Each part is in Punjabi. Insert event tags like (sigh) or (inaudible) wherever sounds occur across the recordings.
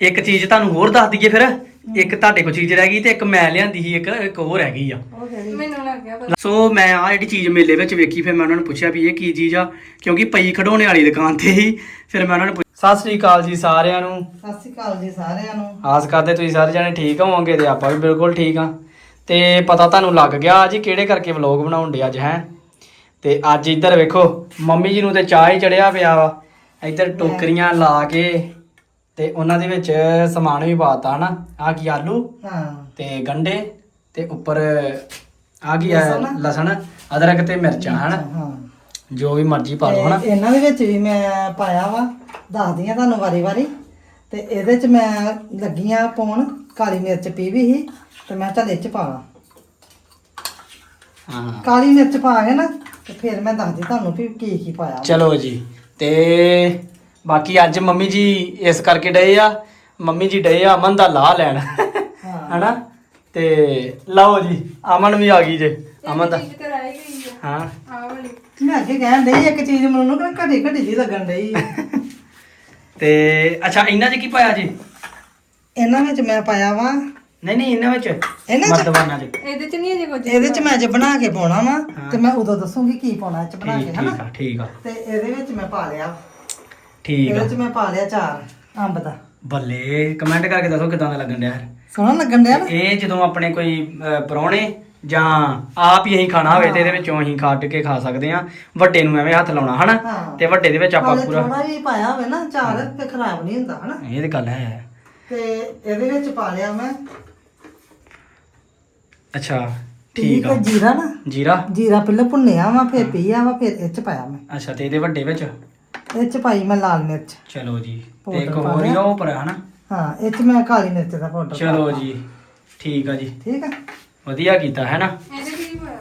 ਇੱਕ ਚੀਜ਼ ਤੁਹਾਨੂੰ ਹੋਰ ਦੱਸ ਦਈਏ ਫਿਰ। ਇੱਕ ਤੁਹਾਡੇ ਕੋਲ ਚੀਜ਼ ਰਹਿ ਗਈ ਤੇ ਇੱਕ ਮੈਂ ਲਿਆਂਦੀ ਸੀ ਇੱਕ ਇੱਕ ਹੋਰ ਰਹਿ ਗਈ ਆ। ਉਹ ਕਿਹੜੀ? ਮੈਨੂੰ ਲੱਗ ਗਿਆ ਪਤਾ। ਸੋ ਮੈਂ ਆ ਜਿਹੜੀ ਚੀਜ਼ ਮੇਲੇ ਵਿੱਚ ਵੇਖੀ ਫਿਰ ਮੈਂ ਉਹਨਾਂ ਨੂੰ ਪੁੱਛਿਆ ਵੀ ਇਹ ਕੀ ਚੀਜ਼ ਆ? ਕਿਉਂਕਿ ਪਈ ਖਡਾਉਣੇ ਵਾਲੀ ਦੁਕਾਨ ਤੇ ਹੀ ਫਿਰ ਮੈਂ ਉਹਨਾਂ ਨੂੰ ਪੁੱਛ- ਸਤਿ ਸ੍ਰੀ ਅਕਾਲ ਜੀ ਸਾਰਿਆਂ ਨੂੰ। ਸਤਿ ਸ਼੍ਰੀ ਅਕਾਲ ਜੀ ਸਾਰਿਆਂ ਨੂੰ। ਆਸ ਕਰਦੇ ਤੁਸੀਂ ਸਾਰੇ ਜਣੇ ਠੀਕ ਹੋਵੋਗੇ ਤੇ ਆਪਾਂ ਵੀ ਬਿਲਕੁਲ ਠੀਕ ਆ। ਤੇ ਪਤਾ ਤੁਹਾਨੂੰ ਲੱਗ ਗਿਆ ਅੱਜ ਕਿਹੜੇ ਕਰਕੇ ਵਲੌਗ ਬਣਾਉਣ ਦੇ ਅੱਜ ਹੈ? ਤੇ ਅੱਜ ਇੱਧਰ ਵੇਖੋ ਮੰਮੀ ਜੀ ਨੂੰ ਤੇ ਚਾਹ ਹੀ ਚੜਿਆ ਪਿਆ ਵਾ। ਇੱਧਰ ਟੋਕਰੀਆਂ ਲਾ ਕੇ ਤੇ ਉਹਨਾਂ ਦੇ ਵਿੱਚ ਸਮਾਨ ਵੀ ਪਾਤਾ ਹਨਾ। ਆ ਕੀ ਆਲੂ ਹਾਂ। ਤੇ ਗੰਡੇ ਤੇ ਉੱਪਰ ਆ ਕੀ ਹੈ ਲਸਣ। ਲਸਣ ਅਦਰਕ ਤੇ ਮਿਰਚਾਂ ਹਨਾ। ਹਾਂ। ਜੋ ਵੀ ਮਰਜ਼ੀ ਪਾ ਲਓ ਹਨਾ। ਤੇ ਇਹਨਾਂ ਦੇ ਵਿੱਚ ਵੀ ਮੈਂ ਪਾਇਆ ਵਾ ਦੱਸਦੀ ਆ ਤੁਹਾਨੂੰ ਵਾਰੀ ਵਾਰੀ। ਤੇ ਇਹਦੇ ਚ ਮੈਂ ਲੱਗੀਆਂ ਪਾਉਣ ਕਾਲੀ ਮਿਰਚ ਪੀ ਵੀ ਸੀ ਤੇ ਮੈਂ ਚੱਲ ਚ ਪਾਵਾਂ ਹਾਂ। ਕਾਲੀ ਮਿਰਚ ਪਾ ਕੇ ਨਾ ਤੇ ਫਿਰ ਮੈਂ ਦੱਸਦੀ ਤੁਹਾਨੂੰ ਵੀ ਕੀ ਕੀ ਪਾਇਆ। ਵਾ। ਚਲੋ ਜੀ ਤੇ ਬਾਕੀ ਅੱਜ ਮੰਮੀ ਜੀ ਇਸ ਕਰਕੇ ਡਏ ਆ ਮੰਮੀ ਜੀ ਡਏ ਆ ਅਮਨ ਦਾ ਲਾਹ ਲੈਣ। ਹਾਂ। ਹਨਾ? ਤੇ ਲਓ ਜੀ ਅਮਨ ਵੀ ਆ ਗਈ ਜੇ ਅਮਨ ਦਾ। ਚੀਜ਼ ਗਈ ਆ। ਹਾਂ। ਆਹ ਵਾਲੀ। ਮੈਂ ਅੱਗੇ ਕਹਿਣ ਡਈ ਇੱਕ ਚੀਜ਼ ਮੈਨੂੰ ਨਾ ਘੜੀ ਘੜੀ ਜੀ ਲੱਗਣ ਡਈ ਆ। (laughs) ਤੇ ਅੱਛਾ ਇਹਨਾਂ 'ਚ ਕੀ ਪਾਇਆ ਜੀ? ਇਹਨਾਂ ਵਿੱਚ ਮੈਂ ਪਾਇਆ ਵਾ। ਨਹੀਂ ਨਹੀਂ ਇਹਨਾਂ ਵਿੱਚ। ਇਹਨਾਂ 'ਚ? ਮਰਦਵਾਨਾ 'ਚ। ਇਹਦੇ ਚ ਨਹੀਂ ਅਜੇ ਕੁਝ ਇਹਦੇ ਚ ਮੈਂ ਜੇ ਬਣਾ ਕੇ ਪਾਉਣਾ ਵਾ। ਤੇ ਮੈਂ ਉਦੋਂ ਦੱਸੂਗੀ ਕੀ ਪਾਉਣਾ ਇਹ ਚ ਬਣਾ ਕੇ ਠੀਕ ਹਨਾ? ਆ ਠੀਕ ਆ। ਤੇ ਇਹਦੇ ਵਿੱਚ ਮੈਂ ਪਾ ਲਿਆ। ਠੀਕ ਆ। ਇਹਦੇ ਚ ਮੈਂ ਪਾ ਲਿਆ ਚਾਰ ਅੰਬ ਦਾ। ਬੱਲੇ ਕਮੈਂਟ ਕਰਕੇ ਦੱਸੋ ਕਿਦਾਂ ਦਾ ਲੱਗਣ ਡਿਆ ਸੋਹਣਾ ਲੱਗਣ ਡਿਆ ਨਾ। ਇਹ ਜਦੋਂ ਆਪਣੇ ਕੋਈ ਅਹ, ਪ੍ਰਾਹੁਣੇ ਜਾਂ ਆਪ ਹੀ ਅਸੀਂ ਖਾਣਾ ਹੋਵੇ ਤੇ ਇਹਦੇ ਵਿੱਚੋਂ ਅਸੀਂ ਕੱਢ ਕੇ ਖਾ ਸਕਦੇ ਆ ਵੱਡੇ ਨੂੰ ਐਵੇਂ ਹੱਥ ਲਾਉਣਾ ਹਨਾ? ਹਾਂ। ਤੇ ਵੱਡੇ ਦੇ ਵਿੱਚ ਆਪਾਂ ਪੂਰਾ ਥੋੜਾ ਵੀ ਪਾਇਆ ਹੋਵੇ ਨਾ ਚਾਰ ਤੇ ਖਰਾਬ ਨਹੀਂ ਹੁੰਦਾ ਹਨਾ? ਇਹ ਤੇ ਗੱਲ ਹੈ। ਤੇ ਇਹਦੇ ਵਿੱਚ ਪਾ ਲਿਆ ਮੈਂ। ਅੱਛਾ ਠੀਕ ਠੀਕ ਆ। ਜੀਰਾ ਨਾ। ਜੀਰਾ? ਜੀਰਾ ਪਹਿਲਾਂ ਭੁੰਨਿਆ ਵਾ ਫਿਰ ਪੀਆ ਵਾ ਫਿਰ ਇਹ ਚ ਪਾਇਆ ਮੈਂ। ਅੱਛਾ ਤੇ ਇਹਦੇ ਵੱਡੇ ਵਿੱਚ? ਇਹ ਚ ਪਾਈ ਮੈਂ ਲਾਲ ਮਿਰਚ। ਚਲੋ ਜੀ ਤੇ ਇੱਕ ਹੋਰ ਹੀ। ਆ ਉਹ ਪਰ ਹਨਾ? ਹਾਂ ਇਹ ਚ ਮੈਂ ਕਾਲੀ ਮਿਰਚ ਦਾ ਪਾਊਡਰ ਚਲੋ ਜੀ ਠੀਕ ਆ ਜੀ। ਠੀਕ ਆ? ਵਧੀਆ ਕੀਤਾ ਹੈ ਨਾ ਇਹਦੇ ਚ ਕੀ ਹੋਇਆ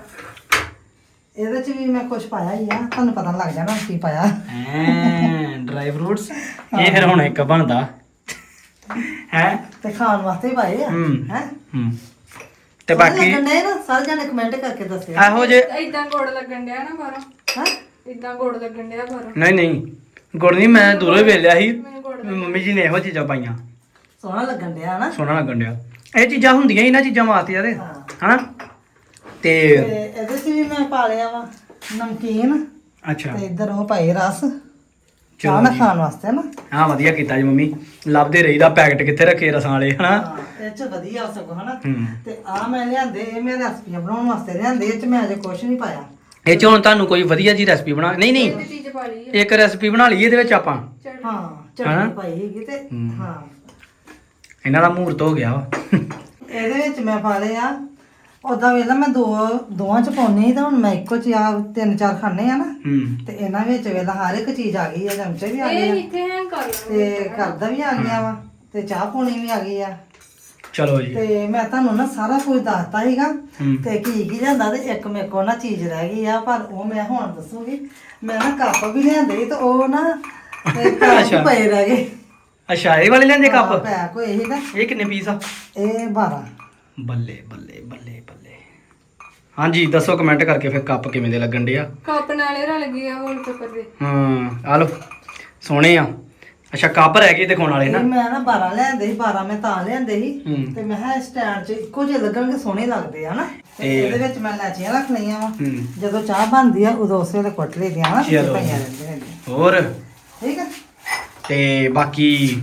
ਇਹਦੇ ਚ ਵੀ ਮੈਂ ਕੁਝ ਪਾਇਆ ਹੀ ਆ ਤੁਹਾਨੂੰ ਪਤਾ ਲੱਗ ਜਾਣਾ ਕੀ ਪਾਇਆ। ਐ ਡਰਾਈ ਫਰੂਟਸ ਇਹ ਫਿਰ ਹੁਣ ਇੱਕ ਬਣਦਾ। ਹੈ? ਤੇ ਖਾਣ ਵਾਸਤੇ ਹੀ ਪਾਏ ਆ। ਹੂੰ। ਹੈ? ਹੂੰ। ਤੇ ਬਾਕੀ ਲੱਗਣੇ ਨਾ ਸਾਰੇ ਜਣੇ ਕਮੈਂਟ ਕਰਕੇ ਦੱਸਿਓ। ਇਹੋ ਜੇ ਇਦਾਂ ਗੋੜ ਲੱਗਣ ਡਿਆ ਨਾ ਬਾਹਰੋਂ। ਹਾਂ? ਇਦਾਂ ਗੋੜ ਲੱਗਣ ਡਿਆ ਬਾਹਰੋਂ। ਨਹੀਂ ਨਹੀਂ। ਗੁੜ ਨਹੀਂ ਮੈਂ ਦੂਰੋਂ ਹੀ ਵੇਲਿਆ ਸੀ। ਮੰਮੀ ਜੀ ਨੇ ਇਹੋ ਚੀਜ਼ਾਂ ਪਾਈਆਂ। ਸੋਹਣਾ ਲੱਗਣ ਡਿਆ ਨਾ। ਸੋਹਣਾ ਲੱਗਣ ਡਿਆ। ਇਹ ਚੀਜ਼ਾਂ ਹੁੰਦੀਆਂ ਹੀ ਇਹਨਾਂ ਚੀਜ਼ਾਂ ਵਾਸਤੇ ਹਾਂ। ਹਨਾ? ਤੇ ਤੇ ਇਹਦੇ ਚ ਵੀ ਮੈਂ ਪਾ ਲਿਆ ਵਾ ਨਮਕੀਨ। ਅੱਛਾ। ਤੇ ਇੱਧਰ ਉਹ ਪਾਏ ਰਸ। ਚਾਹ। ਖਾਣ ਵਾਸਤੇ ਨਾ। ਹਾਂ ਵਧੀਆ ਕੀਤਾ ਜੀ ਮੰਮੀ। ਲੱਭਦੇ ਰਹੀਦਾ ਪੈਕਟ ਕਿੱਥੇ ਰੱਖੇ ਰਸਾਂ ਵਾਲੇ ਹਨਾ? ਹਾਂ ਇਹ ਚ ਵਧੀਆ ਸਗੋਂ ਹਨਾ? ਹੂੰ। ਤੇ ਆ ਮੈਂ ਲਿਆਂਦੇ ਇਹ ਮੈਂ ਰੈਸਪੀਆਂ ਬਣਾਉਣ ਵਾਸਤੇ ਲਿਆਂਦੇ ਇਹ ਚ ਮੈਂ ਅਜੇ ਕੁਝ ਨਹੀਂ ਪਾਇਆ। ਇਹ ਚ ਹੁਣ ਤੁਹਾਨੂੰ ਕੋਈ ਵਧੀਆ ਜੀ ਰੈਸਪੀ ਬਣਾ ਨਹੀਂ ਨਹੀਂ। ਚੀਜ਼ ਪਾ ਲਈ ਆ ਇੱਕ ਰੈਸਪੀ ਬਣਾ ਲਈਏ ਇਹਦੇ ਵਿੱਚ ਆਪਾਂ। ਹਾਂ ਹਨਾ? ਚਟਨੀ ਪਾਈ ਹੈਗੀ ਤੇ ਹੂੰ। ਹਾਂ। ਇਹਨਾਂ ਦਾ ਮੂਹਰਤ ਹੋ ਗਿਆ ਵਾ। ਇਹਦੇ ਵਿੱਚ ਮੈਂ ਪਾ ਲਿਆ ਉਦਾਂ ਵੇਲਾ ਮੈਂ ਦੋ ਦੋਵਾਂ ਚ ਪਾਉਣੀ ਤਾਂ ਹੁਣ ਮੈਂ ਇੱਕੋ ਚ ਆ ਤਿੰਨ ਚਾਰ ਖਾਣੇ ਆ ਨਾ। ਹੂੰ। ਤੇ ਇਹਨਾਂ ਵਿੱਚ ਵੇਲਾ ਹਰ ਇੱਕ ਚੀਜ਼ ਆ ਗਈ ਆ ਚਮਚੇ ਵੀ ਆ ਗਏ ਇਹ ਆ ਇੱਥੇ ਹੈਂਗ ਕਰ ਤੇ ਲੈਣਗੇ ਕਰਦਾ ਵੀ ਆ ਗਿਆ ਵਾ। ਤੇ ਚਾਹ ਪਾਉਣੀ ਵੀ ਆ ਗਈ ਆ। ਚਲੋ ਜੀ। ਤੇ ਮੈਂ ਤੁਹਾਨੂੰ ਨਾ ਸਾਰਾ ਕੁਝ ਦੱਸਤਾ ਸੀਗਾ ਤੇ ਕੀ ਕੀ ਲਿਆਂਦਾ ਤੇ ਇੱਕ ਮੇਰੇ ਕੋਲ ਨਾ ਚੀਜ਼ ਰਹਿ ਗਈ ਆ ਪਰ ਉਹ ਮੈਂ ਹੁਣ ਦੱਸੂਗੀ। ਮੈਂ ਨਾ ਕੱਪ ਵੀ ਲਿਆਂਦੇ ਸੀ ਤੇ ਉਹ ਨਾ ਤੇ (laughs) ਕੱਪ ਅੱਛਾ। ਪਏ ਰਹਿ ਗਏ। ਅੱਛਾ ਇਹ ਵਾਲੇ ਲੈਂਦੇ ਕੱਪ? ਪੈਕ ਹੋਏ ਸੀਗਾ ਇਹ ਕਿੰਨੇ ਪੀਸ ਆ? ਇਹ 12 ਬੱਲੇ ਬੱਲੇ ਬੱਲੇ ਬੱਲੇ। ਹਾਂਜੀ ਦੱਸੋ ਕਮੈਂਟ ਕਰਕੇ ਫਿਰ ਕੱਪ ਕਿਵੇਂ ਦੇ ਲੱਗਣ ਡੇ ਆ? ਕੱਪ ਨਾਲੇ ਰਲ ਗਏ ਆ ਹੋਲ ਪੇਪਰ ਦੇ ਹਾਂ ਆ ਲੋ ਸੋਹਣੇ ਆ। ਅੱਛਾ ਕੱਪ ਰਹਿ ਗਏ ਦਿਖਾਉਣ ਵਾਲੇ ਨਾ। ਮੈਂ ਨਾ 12 ਲਿਆਂਦੇ ਸੀ 12 ਮੈਂ ਤਾਂ ਲਿਆਂਦੇ ਸੀ। ਹੂੰ। ਤੇ ਮੈਂ ਕਿਹਾ ਸਟੈਂਡ 'ਚ ਇੱਕੋ ਜਿਹੇ ਲੱਗਣਗੇ ਸੋਹਣੇ ਲੱਗਦੇ ਆ ਨਾ। ਤੇ ਇਹਦੇ ਵਿੱਚ ਮੈਂ ਲੈਚੀਆਂ ਰੱਖ ਲਈਆਂ ਵਾ। ਹੂੰ। ਜਦੋਂ ਚਾਹ ਬਣਦੀ ਆ ਉਦੋਂ ਉਸੇ ਵੇਲੇ ਕੁੱਟ ਲਈਆਂ ਨਾ ਤੇ ਚਲੋ। ਪਈਆਂ ਰਹਿੰਦੀਆਂ ਹੈਗੀਆਂ। ਹੋਰ? ਠੀਕ ਆ? ਤੇ ਬਾਕੀ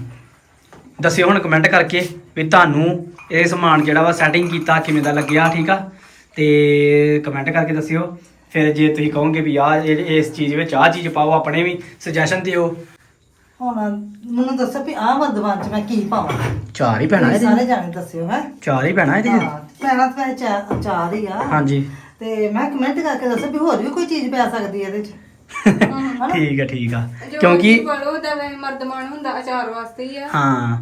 ਦੱਸਿਓ ਹੁਣ ਕਮੈਂਟ ਕਰਕੇ ਵੀ ਤੁਹਾਨੂੰ ਇਹ ਸਮਾਨ ਜਿਹੜਾ ਵਾ ਸੈਟਿੰਗ ਕੀਤਾ ਕਿਵੇਂ ਦਾ ਲੱਗਿਆ ਠੀਕ ਆ? ਤੇ ਕਮੈਂਟ ਕਰਕੇ ਦੱਸਿਓ। ਫਿਰ ਜੇ ਤੁਸੀਂ ਕਹੋਗੇ ਵੀ ਆ ਇਸ ਚੀਜ਼ ਵਿੱਚ ਆ ਚੀਜ਼ ਪਾਓ ਆਪਣੇ ਵੀ ਸੁਜੈਸ਼ਨ ਦਿਓ। ਹੁਣ ਮੈਨੂੰ ਦੱਸੋ ਵੀ ਆਹ ਵਰਦਵਾਨ 'ਚ ਮੈਂ ਕੀ ਪਾਵਾਂ? ਚਾਰ ਹੀ ਪੈਣਾ ਤੁਸੀਂ ਇਹਦੇ ਸਾਰੇ ਜਾਣੇ ਦੱਸਿਓ ਹੈ? ਚਾਰ ਹੀ ਪੈਣਾ ਇਹਦੇ 'ਚ। ਹਾਂ ਪੈਣਾ ਤਾਂ ਵੈਸੇ ਚਾ- ਚਾਰ ਹੀ ਆ। ਹਾਂਜੀ। ਤੇ ਮੈਂ ਕਮੈਂਟ ਕਰਕੇ ਦੱਸੋ ਵੀ ਹੋਰ ਵੀ ਕੋਈ ਚੀਜ਼ ਪੈ ਸਕਦੀ ਹੈ ਇਹਦੇ 'ਚ? (laughs) ਠੀਕ ਆ ਠੀਕ ਆ। ਜੋ ਕਿਉਂਕਿ ਕਿਉਂਕਿ ਬੜੋ ਦਾ ਵੇ ਮਰਦਮਾਨ ਹੁੰਦਾ ਅਚਾਰ ਵਾਸਤੇ ਹੀ ਆ। ਹਾਂ।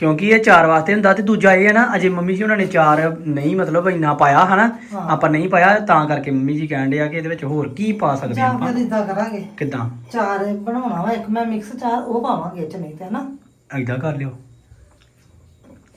ਕਿਉਂਕਿ ਇਹ ਚਾਰ ਵਾਸਤੇ ਹੁੰਦਾ ਤੇ ਦੂਜਾ ਇਹ ਹੈ ਨਾ ਅਜੇ ਮੰਮੀ ਜੀ ਉਹਨਾਂ ਨੇ ਚਾਰ ਨਹੀਂ ਮਤਲਬ ਇੰਨਾ ਪਾਇਆ ਹਨਾ ਹਾਂ। ਆਪਾਂ ਨਹੀਂ ਪਾਇਆ ਤਾਂ ਕਰਕੇ ਮੰਮੀ ਜੀ ਕਹਿਣ ਡਿਆ ਕਿ ਇਹਦੇ ਵਿੱਚ ਹੋਰ ਕੀ ਪਾ ਸਕਦੇ ਜਾਂ ਆਪਾਂ? ਫਿਰ ਇਦਾਂ ਕਰਾਂਗੇ। ਕਿਦਾਂ? ਚਾਰ ਬਣਾਉਣਾ ਵਾ ਇੱਕ ਮੈਂ ਮਿਕਸ ਚਾਰ ਉਹ ਪਾਵਾਂਗੇ 'ਚ ਨਹੀਂ ਤੇ ਹਨਾ। ਐਦਾਂ ਕਰ ਲਿਓ।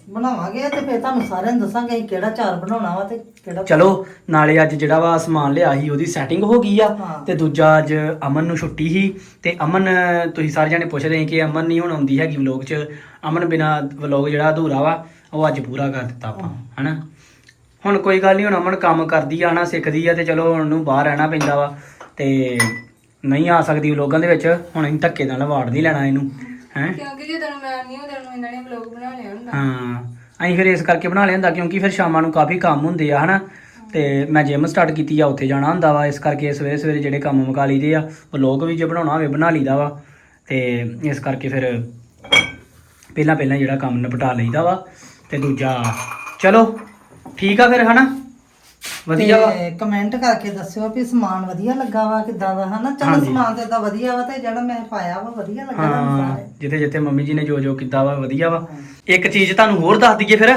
ਬਣਾਵਾਂਗੇ ਤੇ ਫਿਰ ਤੁਹਾਨੂੰ ਸਾਰਿਆਂ ਨੂੰ ਦੱਸਾਂਗੇ ਅਸੀਂ ਕਿਹੜਾ ਚਾਰ ਬਣਾਉਣਾ ਵਾ ਤੇ ਕਿਹੜਾ ਚਲੋ ਨਾਲੇ ਅੱਜ ਜਿਹੜਾ ਵਾ ਸਮਾਨ ਲਿਆ ਸੀ ਉਹਦੀ ਸੈਟਿੰਗ ਹੋ ਗਈ ਆ ਹਾਂ। ਤੇ ਦੂਜਾ ਅੱਜ ਅਮਨ ਨੂੰ ਛੁੱਟੀ ਸੀ ਤੇ ਅਮਨ ਤੁਸੀਂ ਸਾਰੇ ਜਾਣੇ ਪੁੱਛਦੇ ਸੀ ਕਿ ਅਮਨ ਨਹੀਂ ਹੁਣ ਆਉਂਦੀ ਹੈਗੀ ਵਲੌਗ 'ਚ। ਅਮਨ ਬਿਨਾ ਵਲੌਗ ਜਿਹੜਾ ਅਧੂਰਾ ਵਾ ਉਹ ਅੱਜ ਪੂਰਾ ਕਰ ਦਿੱਤਾ ਆਪਾਂ ਹਨਾ? ਹੁਣ ਕੋਈ ਗੱਲ ਨਹੀਂ ਹੁਣ ਅਮਨ ਕੰਮ ਕਰਦੀ ਆ ਹਨਾ ਸਿੱਖਦੀ ਆ ਤੇ ਚਲੋ ਉਹਨੂੰ ਬਾਹਰ ਰਹਿਣਾ ਪੈਂਦਾ ਵਾ ਤੇ ਨਹੀਂ ਆ ਸਕਦੀ ਵਲੋਗਾਂ ਦੇ ਵਿੱਚ ਹੁਣ ਅਸੀਂ ਧੱਕੇ ਨਾਲ ਵਾੜ ਨਹੀਂ ਲੈਣਾ ਇਹਨੂੰ। ਹੈ? ਕਿਉਂਕਿ ਜਦੋਂ ਮੈਂ ਨਹੀਂ ਉਦੋਂ ਨੂੰ ਇਹਨਾਂ ਨੇ ਵਲੌਗ ਬਣਾ ਲਿਆ ਹੁੰਦਾ। ਹਾਂ ਅਸੀਂ ਫਿਰ ਇਸ ਕਰਕੇ ਬਣਾ ਲਿਆ ਹੁੰਦਾ ਕਿਉਂਕਿ ਫਿਰ ਸ਼ਾਮਾਂ ਨੂੰ ਕਾਫੀ ਕੰਮ ਹੁੰਦੇ ਆ ਹਨਾ? ਤੇ ਮੈਂ ਜਿਮ ਸਟਾਰਟ ਕੀਤੀ ਆ ਉੱਥੇ ਜਾਣਾ ਹੁੰਦਾ ਵਾ ਇਸ ਕਰਕੇ ਸਵੇਰੇ ਸਵੇਰੇ ਜਿਹੜੇ ਕੰਮ ਮੁਕਾ ਲਈਦੇ ਆ ਉਹ ਲੋਕ ਵੀ ਜੇ ਬਣਾਉਣਾ ਹੋਵੇ ਬਣਾ ਲਈਦਾ ਵਾ। ਤੇ ਇਸ ਕਰਕੇ ਫਿਰ ਪਹਿਲਾਂ ਪਹਿਲਾਂ ਜਿਹੜਾ ਕੰਮ ਨਿਪਟਾ ਲਈਦਾ ਵਾ ਤੇ ਦੂਜਾ ਚਲੋ ਠੀਕ ਆ ਫਿਰ ਹਨਾ? ਵਧੀਆ ਵਾ। ਤੇ ਕਮੈਂਟ ਕਰਕੇ ਦੱਸਿਓ ਵੀ ਸਮਾਨ ਵਧੀਆ ਲੱਗਾ ਵਾ ਕਿਦਾਂ ਦਾ ਹਨਾ? ਚਲੋ ਹਾਂਜੀ। ਸਮਾਨ ਤੇ ਤਾਂ ਵਧੀਆ ਵਾ ਤੇ ਜਿਹੜਾ ਮੈਂ ਪਾਇਆ ਵਾ ਵਧੀਆ ਲੱਗਾ ਤੁਹਾਨੂੰ ਹਾਂ ਸਾਰੇ। ਜਿੱਥੇ ਜਿੱਥੇ ਮੰਮੀ ਜੀ ਨੇ ਜੋ ਜੋ ਕੀਤਾ ਵਾ ਵਧੀਆ ਵਾ। ਇੱਕ ਚੀਜ਼ ਤੁਹਾਨੂੰ ਹੋਰ ਦੱਸ ਦਈਏ ਫਿਰ।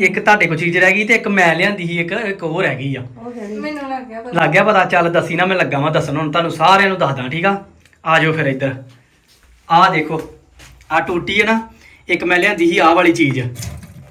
ਇੱਕ ਤੁਹਾਡੇ ਕੋਲ ਚੀਜ਼ ਰਹਿ ਗਈ ਤੇ ਇੱਕ ਮੈਂ ਲਿਆਂਦੀ ਸੀ ਇੱਕ ਇੱਕ ਹੋਰ ਹੈਗੀ ਆ। ਉਹ ਕਿਹੜੀ? ਮੈਨੂੰ ਲੱਗ ਗਿਆ ਪਤਾ। ਲੱਗ ਗਿਆ ਪਤਾ ਚੱਲ ਦੱਸੀ ਨਾ ਮੈਂ ਲੱਗਾ ਵਾਂ ਦੱਸਣ ਹੁਣ ਤੁਹਾਨੂੰ ਸਾਰਿਆਂ ਨੂੰ ਦੱਸਦਾ ਠੀਕ ਆ? ਆ ਜਾਓ ਫਿਰ ਇੱਧਰ। ਆਹ ਦੇਖੋ ਆ ਟੂਟੀ ਹੈ ਨਾ ਇੱਕ ਮੈਂ ਲਿਆਂਦੀ ਸੀ ਆਹ ਵਾਲੀ ਚੀਜ਼।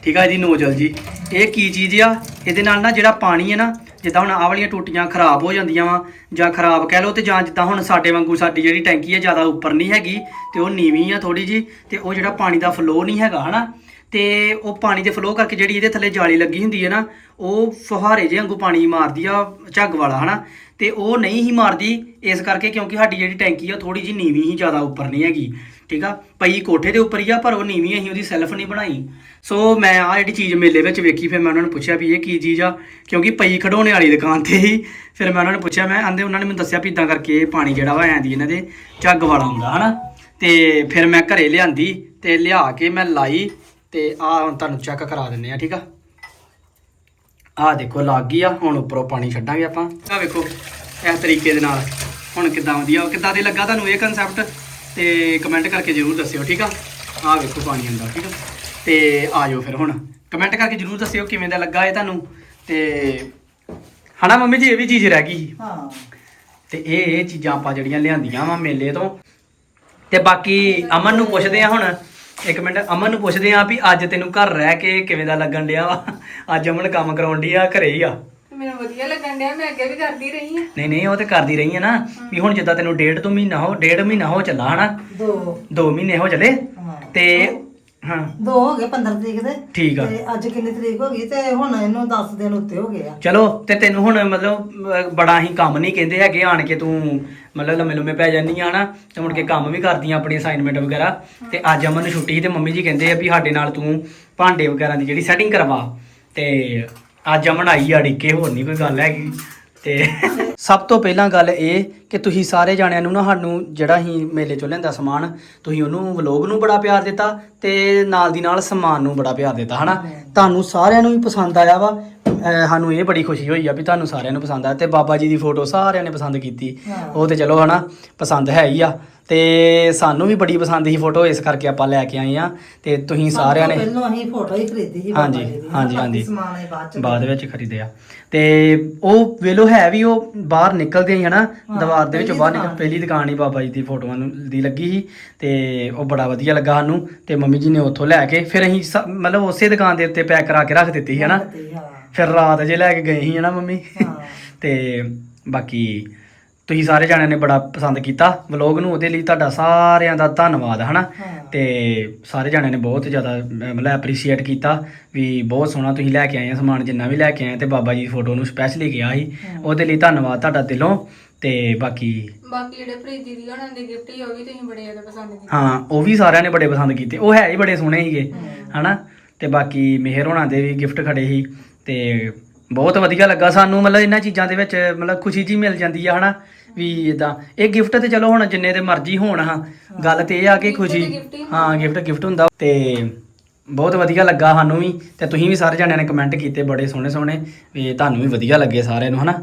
ਠੀਕ ਆ ਜੀ, ਨੋਜ਼ਲ ਜੀ। ਇਹ ਕੀ ਚੀਜ਼ ਆ? ਇਹਦੇ ਨਾਲ ਨਾ ਜਿਹੜਾ ਪਾਣੀ ਹੈ ਨਾ, ਜਿੱਦਾਂ ਹੁਣ ਆਹ ਵਾਲੀਆਂ ਟੂਟੀਆਂ ਖਰਾਬ ਹੋ ਜਾਂਦੀਆਂ ਵਾ, ਜਾਂ ਖਰਾਬ ਕਹਿ ਲਓ ਤੇ ਜਾਂ ਜਿੱਦਾਂ ਹੁਣ ਸਾਡੇ ਵਾਂਗੂ ਸਾਡੀ ਜਿਹੜੀ ਟੈਂਕੀ ਹੈ ਜ਼ਿਆਦਾ ਉੱਪਰ ਨਹੀਂ ਹੈਗੀ, ਤੇ ਉਹ ਨੀਵੀਂ ਆ ਥੋੜੀ ਜੀ ਤੇ ਉਹ ਜਿਹੜਾ ਪਾਣੀ ਦਾ ਫਲੋ ਨਹੀਂ ਹੈਗਾ, ਹਨਾ? ਤੇ ਉਹ ਪਾਣੀ ਦੇ ਫਲੋ ਕਰਕੇ ਜਿਹੜੀ ਇਹਦੇ ਥੱਲੇ ਜਾਲੀ ਲੱਗੀ ਹੁੰਦੀ ਹੈ ਨਾ, ਉਹ ਫੁਹਾਰੇ ਜਿਹੇ ਵਾਂਗੂ ਪਾਣੀ ਮਾਰਦੀ ਆ ਝੱਗ ਵਾਲਾ, ਹਨਾ? ਤੇ ਉਹ ਨਹੀਂ ਹੀ ਮਾਰਦੀ, ਇਸ ਕਰਕੇ ਕਿਉਂਕਿ ਸਾਡੀ ਜਿਹੜੀ ਟੈਂਕੀ ਆ ਥੋੜੀ ਜੀ ਨੀਵੀਂ ਹੀ ਜ਼ਿਆਦਾ ਉੱਪਰ ਨਹੀਂ ਹੈਗੀ। ਠੀਕ ਆ? ਪਈ ਕੋਠੇ ਦੇ ਉੱਪਰ ਹੀ ਆ, ਪਰ ਉਹ ਨੀਵੀਂ ਅਸੀਂ ਉਹਦੀ ਸੈਲਫ ਨਹੀਂ ਬਣਾਈ। ਸੋ ਮੈਂ ਆ ਜਿਹੜੀ ਚੀਜ਼ ਮੇਲੇ ਵਿੱਚ ਵੇਖੀ, ਫਿਰ ਮੈਂ ਉਹਨਾਂ ਨੂੰ ਪੁੱਛਿਆ ਵੀ ਇਹ ਕੀ ਚੀਜ਼ ਆ? ਕਿਉਂਕਿ ਪਈ ਖਡਾਉਣੇ ਵਾਲੀ ਦੁਕਾਨ ਤੇ ਹੀ, ਫਿਰ ਮੈਂ ਉਹਨਾਂ ਨੂੰ ਪੁੱਛਿਆ, ਮੈਂ ਆਂਦੇ ਉਹਨਾਂ ਨੇ ਮੈਨੂੰ ਦੱਸਿਆ ਵੀ ਇਦਾਂ ਕਰਕੇ ਇਹ ਪਾਣੀ ਜਿਹੜਾ ਵਾ ਐਂਦੀ ਇਹਨਾਂ ਦੇ ਝੱਗ ਵਾਲਾ ਹੁੰਦਾ, ਹਨਾ? ਤੇ ਫਿਰ ਮੈਂ ਘਰੇ ਲਿਆਂਦੀ ਤੇ ਲਿਆ ਕੇ ਮੈਂ ਲਾਈ ਤੇ ਆ ਹੁਣ ਤੁਹਾਨੂੰ ਚੈੱਕ ਕਰਾ ਦਿੰਨੇ ਆ, ਠੀਕ ਆ? ਆਹ ਦੇਖੋ, ਲੱਗ ਗਈ ਆ, ਹੁਣ ਉੱਪਰੋਂ ਪਾਣੀ ਛੱਡਾਂਗੇ ਆਪਾਂ। ਆ ਵੇਖੋ ਇਸ ਤਰੀਕੇ ਦੇ ਨਾਲ ਹੁਣ ਕਿੱਦਾਂ ਵਧੀਆ ਕਿੱਦਾਂ ਦੇ ਲੱਗਾ ਤੁਹਾਨੂੰ ਇਹ ਕਨਸੈਪਟ ਤੇ ਕਮੈਂਟ ਕਰਕੇ ਜਰੂਰ ਦੱਸਿਓ ਠੀਕ ਆ? ਆਹ ਵੇਖੋ ਪਾਣੀ ਆਉਂਦਾ ਠੀਕ ਆ? ਤੇ ਆ ਜਾਓ ਫਿਰ ਹੁਣ। ਕਮੈਂਟ ਕਰਕੇ ਜਰੂਰ ਦੱਸਿਓ ਕਿਵੇਂ ਦਾ ਲੱਗਾ ਇਹ ਤੁਹਾਨੂੰ। ਤੇ ਹਨਾ ਮੰਮੀ ਜੀ ਇਹ ਵੀ ਚੀਜ਼ ਰਹਿ ਗਈ ਹਾਂ। ਤੇ ਇਹ ਇਹ ਚੀਜ਼ਾਂ ਆਪਾਂ ਜਿਹੜੀਆਂ ਲਿਆਂਦੀਆਂ ਵਾ ਮੇਲੇ ਤੋਂ। ਤੇ ਬਾਕੀ ਅਮਨ ਨੂੰ ਪੁੱਛਦੇ ਆ ਹੁਣ ਇੱਕ ਮਿੰਟ ਅਮਨ ਨੂੰ ਪੁੱਛਦੇ ਆ ਵੀ ਅੱਜ ਤੈਨੂੰ ਘਰ ਰਹਿ ਕੇ ਕਿਵੇਂ ਦਾ ਲੱਗਣ ਡਿਆ ਵਾ? ਅੱਜ ਅਮਨ ਕੰਮ ਕਰਾਉਣ ਡਈ ਆ ਘਰੇ ਹੀ ਆ। ਮੈਨੂੰ ਵਧੀਆ ਲੱਗਣ ਡਿਆ ਮੈਂ ਅੱਗੇ ਵੀ ਕਰਦੀ ਰਹੀ ਹਾਂ। ਨਹੀਂ ਨਹੀਂ ਉਹ ਤੇ ਕਰਦੀ ਰਹੀ ਹੈ ਨਾ ਵੀ ਹੁਣ ਜਿੱਦਾਂ ਤੈਨੂੰ ਡੇਢ ਤੋਂ ਮਹੀਨਾ ਹੋ ਡੇਢ ਮਹੀਨਾ ਹੋ ਚੱਲਾ ਹਨਾ? ਦੋ। ਦੋ ਮਹੀਨੇ ਹੋ ਚੱਲੇ ਹਾਂ। ਤੇ ਹਾਂ। ਦੋ ਹੋ ਗਏ 15 ਤਰੀਕ ਦੇ। ਠੀਕ ਆ। ਤੇ ਅੱਜ ਕਿੰਨੀ ਤਰੀਕ ਹੋ ਗਈ? ਤੇ ਹੁਣ ਇਹਨੂੰ 10 ਦਿਨ ਉੱਤੇ ਹੋ ਗਏ ਆ। ਚਲੋ ਤੇ ਤੈਨੂੰ ਹੁਣ ਮਤਲਬ ਅਹ, ਬੜਾ ਹੀ ਕੰਮ ਨਹੀਂ ਕਹਿੰਦੇ ਹੈਗੇ ਆਣ ਕੇ ਤੂੰ ਮਤਲਬ ਲੰਮੇ ਲੰਮੇ ਪੈ ਜਾਂਦੀ ਆ ਨਾ ਤੇ ਮੁੜ ਕੇ ਕੰਮ ਵੀ ਕਰਦੀਆਂ ਆਪਣੀ ਅਸਾਈਨਮੈਂਟ ਵਗੈਰਾ। ਤੇ ਅੱਜ ਅਮਨ ਨੂੰ ਛੁੱਟੀ ਸੀ ਤੇ ਮੰਮੀ ਜੀ ਕਹਿੰਦੇ ਆ ਵੀ ਸਾਡੇ ਨਾਲ ਤੂੰ ਭਾਂਡੇ ਵਗੈਰਾ ਦੀ ਜਿਹੜੀ ਸੈਟਿੰਗ ਕਰਵਾ। ਤੇ ਅੱਜ ਅਮਨ ਆਈ ਆ ਡਿੱਕੇ ਹੋਰ ਨਹੀਂ ਕੋਈ ਗੱਲ ਹੈਗੀ। ਤੇ ਸਭ ਤੋਂ ਪਹਿਲਾਂ ਗੱਲ ਇਹ ਕਿ ਤੁਸੀਂ ਸਾਰੇ ਜਾਣਿਆਂ ਨੂੰ ਨਾ ਸਾਨੂੰ ਜਿਹੜਾ ਹੀ ਮੇਲੇ ਚੋਂ ਲੈਂਦਾ ਸਮਾਨ ਤੁਸੀਂ ਉਹਨੂੰ ਵਲੋਗ ਨੂੰ ਬੜਾ ਪਿਆਰ ਦਿੱਤਾ ਤੇ ਨਾਲ ਦੀ ਨਾਲ ਸਮਾਨ ਨੂੰ ਬੜਾ ਪਿਆਰ ਦਿੱਤਾ ਹਨਾ? ਤੁਹਾਨੂੰ ਸਾਰਿਆਂ ਨੂੰ ਵੀ ਪਸੰਦ ਆਇਆ ਵਾ। ਅਹ ਸਾਨੂੰ ਇਹ ਬੜੀ ਖੁਸ਼ੀ ਹੋਈ ਆ ਵੀ ਤੁਹਾਨੂੰ ਸਾਰਿਆਂ ਨੂੰ ਪਸੰਦ ਆਇਆ ਤੇ ਬਾਬਾ ਜੀ ਦੀ ਫੋਟੋ ਸਾਰਿਆਂ ਨੇ ਪਸੰਦ ਕੀਤੀ। ਉਹ ਤੇ ਚਲੋ ਹਨਾ ਪਸੰਦ ਹੈ ਹੀ ਆ। ਤੇ ਸਾਨੂੰ ਵੀ ਬੜੀ ਪਸੰਦ ਸੀ ਫੋਟੋ ਇਸ ਕਰਕੇ ਆਪਾਂ ਲੈ ਕੇ ਆਏ ਆ ਤੇ ਤੁਸੀਂ ਸਾਰਿਆਂ ਨੇ ਪਹਿਲਾਂ ਅਸੀਂ ਫੋਟੋ ਹੀ ਖਰੀਦੀ ਸੀ ਹਾਂਜੀ, ਬਾਬਾ ਜੀ ਦੀ, ਹਾਂਜੀ, ਬਾਕੀ ਹਾਂਜੀ। ਸਮਾਨ ਇਹ ਬਾਅਦ ਚ ਬਾਅਦ ਵਿੱਚ ਖਰੀਦਿਆ ਤੇ ਉਹ ਵੇਲੋ ਹੈ ਵੀ ਉਹ ਬਾਹਰ ਨਿਕਲਦੇ ਹੀ ਹਨਾ ਹਾਂ, ਦੀਵਾਰ ਦੇ ਵਿੱਚੋਂ ਪਹਿਲੀ ਬਾਹਰ ਨਿਕਲ ਦੁਕਾਨ। ਪਹਿਲੀ ਦੁਕਾਨ ਹੀ ਬਾਬਾ ਜੀ ਦੀ ਫੋਟੋਆਂ ਨੂੰ ਦੀ ਲੱਗੀ ਸੀ ਤੇ ਉਹ ਬੜਾ ਵਧੀਆ ਲੱਗਾ ਸਾਨੂੰ ਤੇ ਮੰਮੀ ਜੀ ਨੇ ਉੱਥੋਂ ਲੈ ਕੇ ਫਿਰ ਅਸੀਂ ਸ- ਮਤਲਬ ਉਸੇ ਦੁਕਾਨ ਦੇ ਉੱਤੇ ਪੈਕ ਕਰਾ ਕੇ ਰੱਖ ਦਿੱਤੀ ਸੀ ਹਨਾ ਹਾਂ ਫਿਰ ਰਾਤ ਜੇ ਲੈ ਕੇ ਗਏ ਸੀ ਹਨਾ ਮੰਮੀ ਹਾਂ। ਤੇ ਬਾਕੀ ਤੁਸੀਂ ਸਾਰੇ ਜਾਣਿਆਂ ਨੇ ਬੜਾ ਪਸੰਦ ਕੀਤਾ ਵਲੌਗ ਨੂੰ ਉਹਦੇ ਲਈ ਤੁਹਾਡਾ ਸਾਰਿਆਂ ਦਾ ਧੰਨਵਾਦ ਹਨਾ। ਤੇ ਸਾਰੇ ਜਾਣਿਆਂ ਨੇ ਬਹੁਤ ਜ਼ਿਆਦਾ ਮਤਲਬ ਐਪਰੀਸ਼ੀਏਟ ਕੀਤਾ ਵੀ ਬਹੁਤ ਸੋਹਣਾ ਤੁਸੀਂ ਲੈ ਕੇ ਆਏ ਆ ਸਮਾਨ ਜਿੰਨਾ ਵੀ ਲੈ ਕੇ ਆਏ ਤੇ ਬਾਬਾ ਜੀ ਦੀ ਫੋਟੋ ਨੂੰ ਸਪੈਸ਼ਲੀ ਗਿਆ ਸੀ। ਹਾਂ। ਉਹਦੇ ਲਈ ਧੰਨਵਾਦ ਤੁਹਾਡਾ ਦਿਲੋਂ ਤੇ ਬਾਕੀ ਬਾਕੀ ਜਿਹੜੇ ਪ੍ਰੀਤ ਦੀਦੀ ਉਹਨਾਂ ਦੇ ਗਿਫਟ ਹੀ ਉਹ ਵੀ ਤੁਸੀਂ ਬੜੇ ਜ਼ਿਆਦਾ ਪਸੰਦ ਕੀਤੇ। ਹਾਂ ਉਹ ਵੀ ਸਾਰਿਆਂ ਨੇ ਬੜੇ ਪਸੰਦ ਕੀਤੇ। ਉਹ ਹੈ ਹੀ ਬੜੇ ਸੋਹਣੇ ਸੀਗੇ ਹਨਾ? ਤੇ ਬਾਕੀ ਮਿਹਰ ਹੋਣਾ ਦੇ ਵੀ ਗਿਫਟ ਖੜੇ ਸੀ ਤੇ ਬਹੁਤ ਵਧੀਆ ਲੱਗਾ ਸਾਨੂੰ ਮਤਲਬ ਇਹਨਾਂ ਚੀਜ਼ਾਂ ਦੇ ਵਿੱਚ ਮਤਲਬ ਖੁਸ਼ੀ ਜੀ ਮਿਲ ਜਾਂਦੀ ਆ ਹਨਾ? ਵੀ ਇਦਾਂ ਇਹ ਗਿਫਟ ਤੇ ਚਲੋ ਹੁਣ ਜਿੰਨੇ ਦੇ ਮਰਜ਼ੀ ਹੋਣ ਹਾਂ ਗੱਲ ਤੇ ਇਹ ਆ ਕਿ ਖੁਸ਼ੀ। ਹਾਂ ਗਿਫਟ ਗਿਫਟ ਹੁੰਦਾ। ਤੇ ਬਹੁਤ ਵਧੀਆ ਲੱਗਾ ਸਾਨੂੰ ਵੀ ਤੇ ਤੁਸੀਂ ਵੀ ਸਾਰੇ ਜਣਿਆਂ ਨੇ ਕਮੈਂਟ ਕੀਤੇ ਬੜੇ ਸੋਹਣੇ ਸੋਹਣੇ ਵੀ ਤੁਹਾਨੂੰ ਵੀ ਵਧੀਆ ਲੱਗੇ ਸਾਰਿਆਂ ਨੂੰ ਹਨਾ?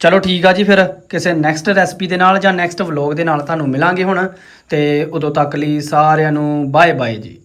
ਚਲੋ ਠੀਕ ਆ ਜੀ ਫਿਰ ਕਿਸੇ ਨੈਕਸਟ ਰੈਸਪੀ ਦੇ ਨਾਲ ਜਾਂ ਨੈਕਸਟ ਵਲੌਗ ਦੇ ਨਾਲ ਤੁਹਾਨੂੰ ਮਿਲਾਂਗੇ ਹੁਣ ਤੇ ਉਦੋਂ ਤੱਕ ਲਈ ਸਾਰਿਆਂ ਨੂੰ ਬਾਏ ਬਾਏ ਜੀ।